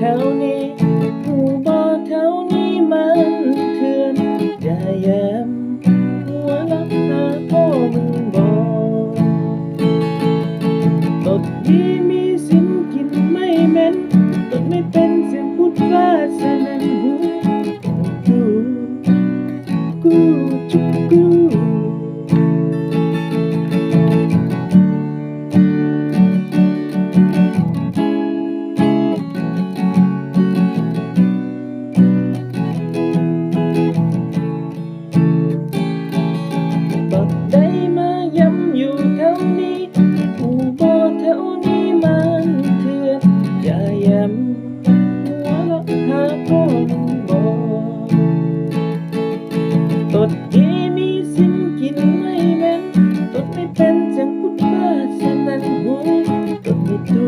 แถวนี้ผู้บอแถวนี้มันเถื่อนอย่าแย้มหัวลับตาพ่อมึงบอกตดดีมีสินกินไม่เหม็นตดไม่เป็นเสียงพูดฟาดสนันหูกูกูจุกกู ดเอมีสิ่งกินไม่เป็นตดไม่เป็นจังพุดบ้าสนั่นหัวตดไม่ดู